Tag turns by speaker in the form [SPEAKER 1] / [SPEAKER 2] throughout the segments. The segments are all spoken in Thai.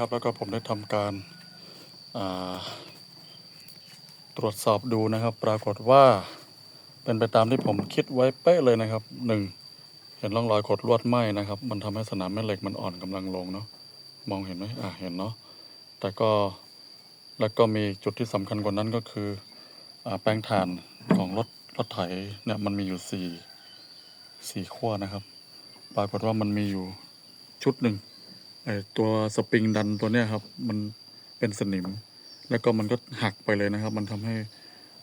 [SPEAKER 1] ครับแล้วก็ผมได้ทำการาตรวจสอบดูนะครับ ปรากฏว่าเป็นไปตามที่ผมคิดไว้เป๊ะเลยนะครับหนึ่งเห็นร่องรอยขดลวดไหมนะครับ มันทำให้สนามแม่เหล็กมันอ่อนกำลังลงเนาะมองเห็นไหมอะเห็นเนาะแต่ก็แล้วก็มีจุดที่สำคัญกว่านั้นก็คืออแปลงถ่านของรถรถไถเนี่ยมันมีอยู่สี่สี่ขั้วนะครับ ปรากฏว่ามันมีอยู่ชุดหนึ่ง ตัวสปริงดันตัวเนี้ยครับ มันเป็นสนิม แล้วก็มันก็หักไปเลยนะครับ มันทำให้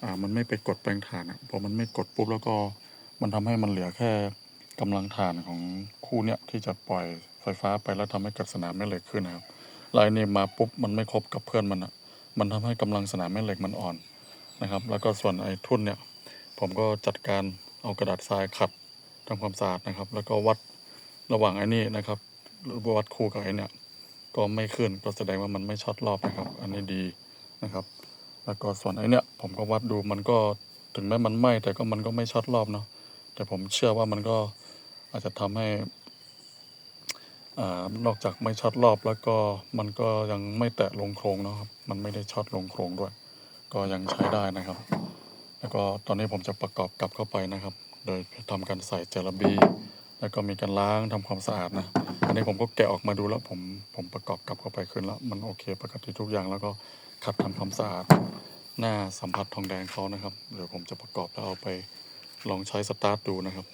[SPEAKER 1] อ่ามันไม่ไปกดแปลงถ่านอะพอมันไม่กดปุ๊บแล้วก็มันทำให้มันเหลือแค่กำลังถ่านของคู่เนี้ยที่จะปล่อยไฟฟ้าไปแล้วทำให้เกิดสนามแม่เหล็กขึ้นนะครับลายนี้มาปุ๊บมันไม่ครบกับเพื่อนมันอะมันทำให้กำลังสนามแม่เหล็กมันอ่อนนะครับ แล้วก็ส่วนไอ้ทุ่นเนี่ย ผมก็จัดการเอากระดาษทรายขัดทำความสะอาดนะครับ แล้วก็วัดระหว่างไอ้นี่นะครับ วัดคู่กับไอเนี่ย ก็ไม่ขึ้นก็แสดงว่ามันไม่ช็อตรอบนะครับ อันนี้ดีนะครับ แล้วก็ส่วนไอเนี่ยผมก็วัดดูมันก็ถึงแม้มันไหม้แต่ก็มันก็ไม่ช็อตรอบเนาะแต่ผมเชื่อว่ามันก็อาจจะทำให้อ่านอกจากไม่ช็อตรอบแล้วก็มันก็ยังไม่แตะลงโครงเนาะครับ มันไม่ได้ช็อตลงโครงด้วย ก็ยังใช้ได้นะครับ แล้วก็ตอนนี้ผมจะประกอบกลับเข้าไปนะครับ โดยทำการใส่เจลบี แล้วก็มีการล้างทำความสะอาดนะ นนี้ผมก็แกะออกมาดูแล้วผมผมประกอบกลับเข้าไปคืนแล้ว มันโอเคปกติทุกอย่างแล้วก็ขัดทำความสะอาดหน้าสัมผัสทองแดงเขานะครับ เดี๋ยวผมจะประกอบแล้วเอาไปลองใช้สตาร์ทดูนะครับ